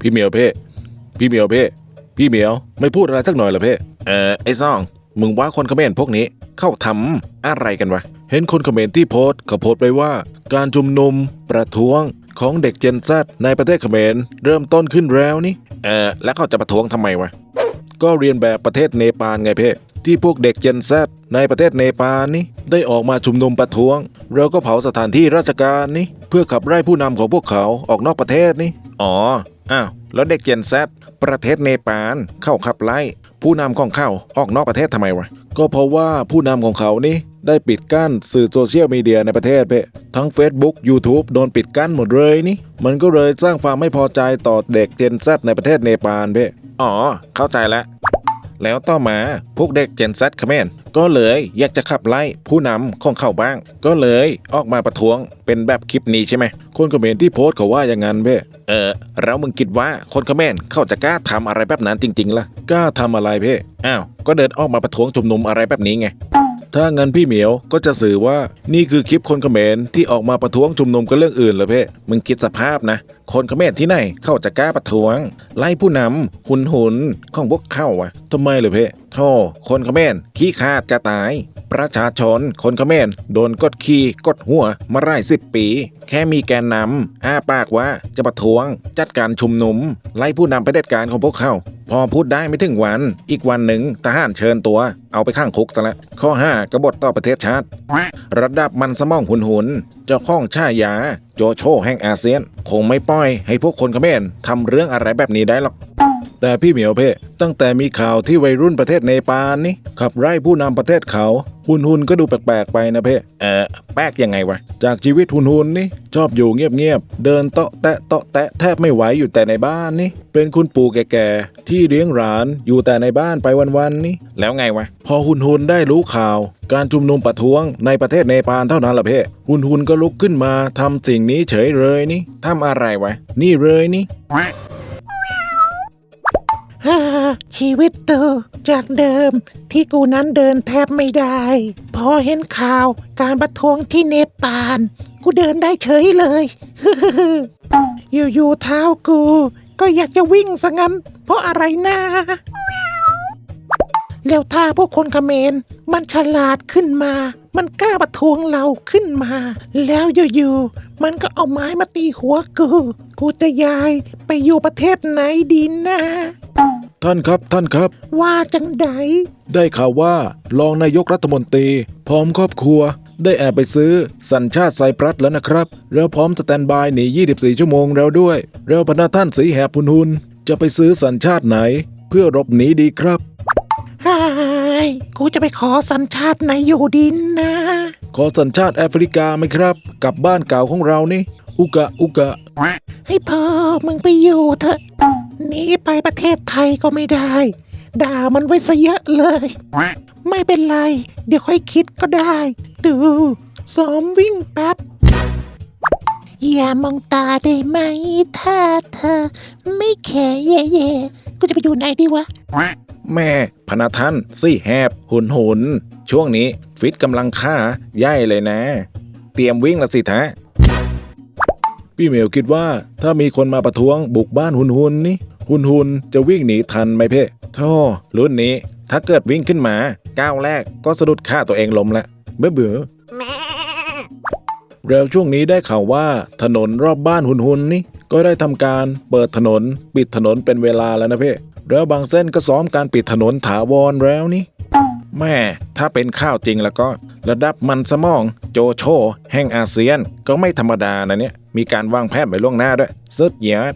พี่เหมียวเพ่พี่เหมียวเพ่พี่เหมียวไม่พูดอะไรสักหน่อยเหรอเพ่เออไอ้ซ่อง มึงว่าคนเขมรพวกนี้เข้าทำอะไรกันวะ เห็นคนเขมรที่โพสต์เขาโพสต์ไปว่า การชุมนุมประท้วงของเด็กเจนซในประเทศเขมรเริ่มต้นขึ้นแล้วนี่ เออแล้วเขาจะประท้วงทำไมวะ ก็เรียนแบบประเทศเนปาลไงเพ่ที่พวกเด็กเจนซในประเทศเนปาลนี่ได้ออกมาชุมนุมประท้วงแล้วก็เผาสถานที่ราชการนี่เพื่อขับไล่ผู้นำของพวกเขาออกนอกประเทศนี่ อ๋อ อ้าวแล้วเด็กเจนซประเทศเนปาลเข้าขับไล่ผู้นำของเขาออกนอกประเทศทำไมวะก็เพราะว่าผู้นำของเขานี่ได้ปิดกั้นสื่อโซเชียลมีเดียในประเทศเพ่ทั้ง Facebook YouTube โดนปิดกั้นหมดเลยนี่ มันก็เลยสร้างความไม่พอใจต่อเด็กเจนซในประเทศเนปาลเพ่อ๋อ เข้าใจแล้ว แล้วต่อมาพวกเด็กเจนซัดเขมรก็เลยอยากจะขับไล่ผู้นำของเขาบ้าง ก็เลยออกมาประท้วงเป็นแบบคลิปนี้ใช่ไหมคนเขมรที่โพสต์เขาว่าอย่างนั้นเพ่เออแล้วมึงคิดว่าคนเขมรเขาจะกล้าทำอะไรแบบนั้นจริงๆล่ะกล้าทำอะไรเพ่อ้าวก็เดินออกมาประท้วงชุมนุมอะไรแบบนี้ไงถ้างั้นพี่เหมียวก็จะสื่อว่านี่คือคลิปคนเขมรที่ออกมาประท้วงชุมนุมกันเรื่องอื่นเหรอเพ่มึงคิดสภาพนะ คนเขมรที่ไหนเขาจะกล้าประท้วง ไล่ผู้นำหุนหุนของพวกเข้าวะทำไมเหรอเพ่โธ่คนเขมรขี้ขาดจะตาย ประชาชนคนเขมรโดนกดขี่กดหัวมาไล่สิบปี แค่มีแกนนำอ้าปากว่าจะประท้วง จัดการชุมนุม ไล่ผู้นำเผด็จการของพวกเขาพอพูดได้ไม่ถึงวัน อีกวันหนึ่งทหารเชิญตัว เอาไปข้างคุกซะละ ข้อ 5 กบฏต่อประเทศชาติ ระดับมันสมองหุนหุนเจ้าข้องชายา โจโฉแห่งอาเซียน คงไม่ปล่อยให้พวกคนเขมรทำเรื่องอะไรแบบนี้ได้หรอก แต่พี่เหมียวเพ่ตั้งแต่มีข่าวที่วัยรุ่นประเทศเนปาลนี่ขับไล่ผู้นำประเทศเขาหุนหุนๆก็ดูแปลกๆไปนะเพ่เออแปลกยังไงวะ จากชีวิตหุนหุนๆนี่ชอบอยู่เงียบๆเดินเตาะแตะเตาะแตะแทบไม่ไหวอยู่แต่ในบ้านนี่เป็นคุณปู่แก่ๆที่เลี้ยงหลานอยู่แต่ในบ้านไปวันๆนี่แล้วไงวะ พอหุนหุนๆได้รู้ข่าว การชุมนุมประท้วงในประเทศเนปาลเท่านั้นละเพ่หุนหุนๆก็ลุกขึ้นมาทำสิ่งนี้เฉยเลยนี่ทำอะไรวะนี่เลยนี่ ฮ่าชีวิตตูจากเดิม ที่กูนั้นเดินแทบไม่ได้ พอเห็นข่าวการประท้วงที่เนปาลกูเดินได้เฉยเลยอยู่ๆเท้ากู ก็อยากจะวิ่งซะงั้น เพราะอะไรนะแล้วถ้าพวกคนเขมรมันฉลาดขึ้นมา มันกล้าประท้วงเราขึ้นมา แล้วอยู่ๆมันก็เอาไม้มาตีหัวกู กูจะย้ายไปอยู่ประเทศไหนดีนะ ท่านครับท่านครับ ว่าจังใด ได้ข่าวว่ารองนายกรัฐมนตรี พร้อมครอบครัว ได้แอบไปซื้อสัญชาติไซปรัสแล้วนะครับ แล้วพร้อมสแตนบายหนี 24 ชั่วโมงแล้วด้วย แล้วพนักท่านสีแหบพุนหุนจะไปซื้อสัญชาติไหน เพื่อหลบหนีดีครับไอ้ายกูจะไปขอสัญชาติไหนอยู่ดินนะ ขอสัญชาติแอฟริกาไหมครับ กลับบ้านเก่าของเรานี่ อุกะอุกะให้พ่อมึงไปอยู่เถอะ หนีไปประเทศไทยก็ไม่ได้ ด่ามันไว้ซะเยอะเลย ไม่เป็นไร เดี๋ยวค่อยคิดก็ได้ ดูซ้อมวิ่งแป๊บ อย่ามองตาได้ไหม ถ้าเธอ ไม่แค่เย่ๆกูจะไปอยู่ไหนดีวะ แม่พนักท่านสีแหบหุนหุนช่วงนี้ ฟิตกำลังค่าย่ายเลยนะ เตรียมวิ่งละสิทะ พี่เหมียวคิดว่าถ้ามีคนมาประท้วงบุกบ้านหุนหุนนี่หุนหุนจะวิ่งหนีทันไหมเพ่ท่อรุ่นนี้ ถ้าเกิดวิ่งขึ้นมาก้าวแรกก็สะดุดฆ่าตัวเองล้มละเบื่อเบื่อแล้วช่วงนี้ได้ข่าวว่าถนนรอบบ้านหุนหุนนี่ก็ได้ทำการเปิดถนนปิดถนนเป็นเวลาแล้วนะเพ่แล้วบางเส้นก็ซ้อมการปิดถนนถาวรแล้วนี่ แม่ถ้าเป็นข้าวจริงแล้วก็ ระดับมันสมอง โจโฉแห่งอาเซียน ก็ไม่ธรรมดานะเนี่ย มีการวางแผนไปล่วงหน้าด้วยสุดยอด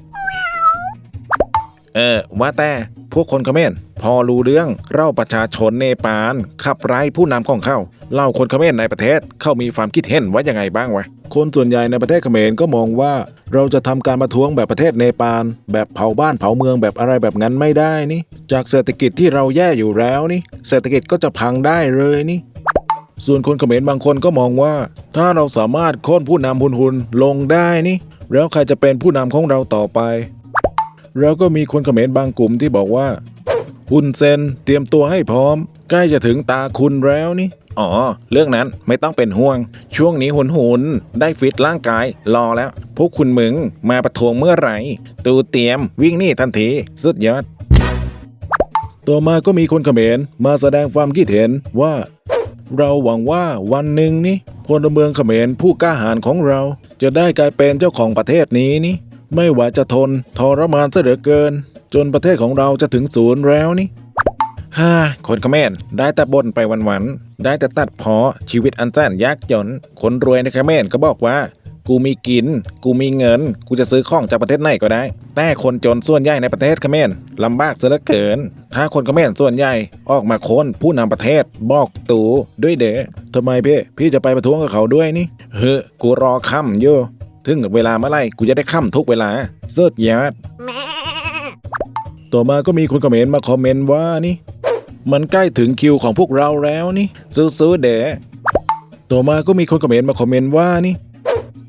เออว่าแต่พวกคนเขมรพอรู้เรื่องเล่าประชาชนเนปาลขับไล่ผู้นำของเขาเล่าคนเขมรในประเทศเขามีความคิดเห็นว่ายังไงบ้างวะ คนส่วนใหญ่ในประเทศเขมรก็มองว่าเราจะทำการประท้วงแบบประเทศเนปาลแบบเผาบ้านเผาเมืองแบบอะไรแบบนั้นไม่ได้นี่ จากเศรษฐกิจที่เราแย่อยู่แล้วนี่ เศรษฐกิจก็จะพังได้เลยนี่ ส่วนคนเขมรบางคนก็มองว่า ถ้าเราสามารถโค่นผู้นำหุนหุนลงได้นี่ แล้วใครจะเป็นผู้นำของเราต่อไป แล้วก็มีคนเขมรบางกลุ่มที่บอกว่า หุนเซนเตรียมตัวให้พร้อม ใกล้จะถึงตาคุณแล้วนี่ อ๋อ เรื่องนั้นไม่ต้องเป็นห่วง ช่วงนี้หุนหุนได้ฟิตร่างกายรอแล้ว พวกคุณมึงมาประท้วงเมื่อไหร่ ตูเตรียมวิ่งหนี่ทันที สุดยอด ต่อมาก็มีคนเขมรมาแสดงความคิดเห็นว่า เราหวังว่าวันหนึ่งนี้พลเมืองเขมรผู้กล้าหาญของเรา จะได้กลายเป็นเจ้าของประเทศนี้นี่ไม่ว่าจะทนทรมานซะเหลือเกิน จนประเทศของเราจะถึงศูนย์แล้วนี่ ฮ่าคนเขมรได้แต่บ่นไปวันๆได้แต่ตัดเพอชีวิตอันแสนยากจน คนรวยในเขมรก็บอกว่า กูมีกิน กูมีเงิน กูจะซื้อของจากประเทศไหนก็ได้ แต่คนจนส่วนใหญ่ในประเทศเขมรลำบากเสียเหลือเกิน ถ้าคนเขมรส่วนใหญ่ออกมาค้นผู้นำประเทศบอกตูด้วยเด๋ทำไมพี่พี่จะไปประท้วงกับเขาด้วยนี่เฮ้อกูรอค่ำอยู่ถึงเวลาเมื่อไหร่กูจะได้ค่ำทุกเวลาเสุดยอดต่อมาก็มีคนเขมรมาคอมเมนต์ว่านี่ มันใกล้ถึงคิวของพวกเราแล้วนี่สู้ๆเด๋ต่อมาก็มีคนเขมรมนต์มาคอมเมนต์ว่านี่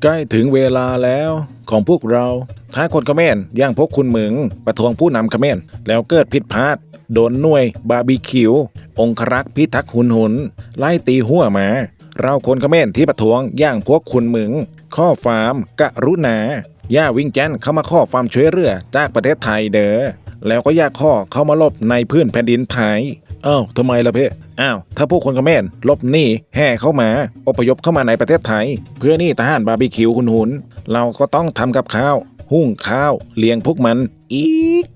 ใกล้ถึงเวลาแล้วของพวกเรา ถ้าคนคอมเขมรย่างพวกคุณเหมึงประท้วงผู้นำคอมเขมรแล้วเกิดผิดพลาด โดนหน่วย บาร์บีคิว องครักษ์พิทักษ์หุนหุน ไล่ตีหัวหมา เราคนคอมเขมรที่ประท้วงย่างพวกคุณเหมึง ข้อฟาร์มกะรุณาย่าวิ่งแจนเข้ามาข้อความช่วยเหลือจากประเทศไทยเด้อแล้วก็ย่าข้อเข้ามาลบในพื้นแผ่นดินไทย อ้าวทำไมล่ะเพ่อ้าว ถ้าพวกคนเขมรลบหนีแห่เข้ามาอพยพเข้ามาในประเทศไทย เพื่อนี่ทหารบาร์บีคิวหุนหุน เราก็ต้องทำกับข้าว หุ้งข้าว เลี้ยงพวกมัน อีก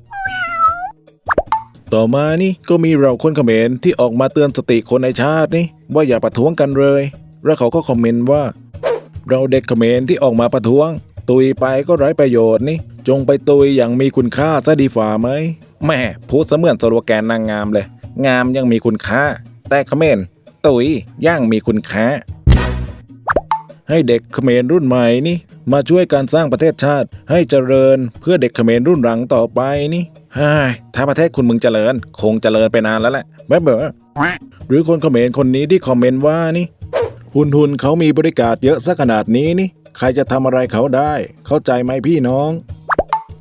ต่อมานี่ก็มีเราคนเขมรที่ออกมาเตือนสติคนในชาตินี่ว่าอย่าประท้วงกันเลย แล้วเขาก็คอมเมนต์ว่า เราเด็กเขมรที่ออกมาประท้วง ตุยไปก็ไร้ประโยชน์นี่ จงไปตุยอย่างมีคุณค่าซะดีฝ่าไหมแม่พูดเสมือนสโลแกนนางงามเลย งามยังมีคุณค่า แต่เขมรตุยย่างมีคุณค่า ให้เด็กเขมรรุ่นใหม่นี่มาช่วยการสร้างประเทศชาติ ให้เจริญเพื่อเด็กเขมรรุ่นหลังต่อไปนี่ฮ่าถ้าประเทศคุณมึงเจริญ คงเจริญไปนานแล้วแหละแบบเบอหรือคนเขมรคนนี้ที่คอมเมนต์ว่านี่หุนหุนเขามีบริการเยอะซะขนาดนี้นี่ ใครจะทำอะไรเขาได้ เข้าใจไหมพี่น้อง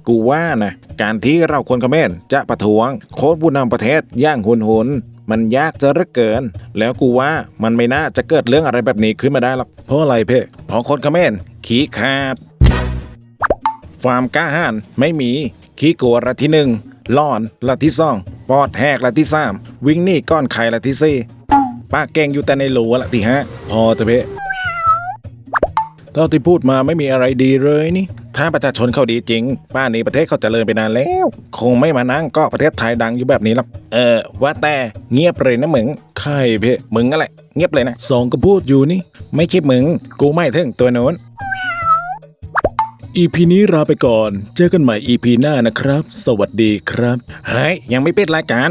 กูว่านะการที่เราคนเขมรจะประท้วง โค้ดผู้นำประเทศย่างหุนหุนมันยากจะเหลือเกิน แล้วกูว่ามันไม่น่าจะเกิดเรื่องอะไรแบบนี้ขึ้นมาได้หรอกเพราะอะไรเพ่เพราะคนเขมรขี้ขาดความกล้าหาญไม่มี ขี้กลัวละที่หนึ่งล่อนละที่สองปอดแหกละที่สามวิ่งหนีก้อนไข่ละที่สี่ป้าเก่งอยู่แต่ในหลัวละที่ห้าพอเถอะเพ่เท่าที่พูดมาไม่มีอะไรดีเลยนี่ ถ้าประชาชนเขาดีจริงป้านี้ประเทศเขาเจริญไปนานแล้ว คงไม่มานั่งก็ประเทศไทยดังอยู่แบบนี้หรอกเออ ว่าแต่เงียบเลยนะมึงใครเพ่มึงอะไรเงียบเลยนะสองก็พูดอยู่นี่ ไม่คิดมึงกูไม่ถึงตัวโน้น EP นี้ลาไปก่อน เจอกันใหม่ EP หน้านะครับ สวัสดีครับเฮ้ยยังไม่ปิดรายการ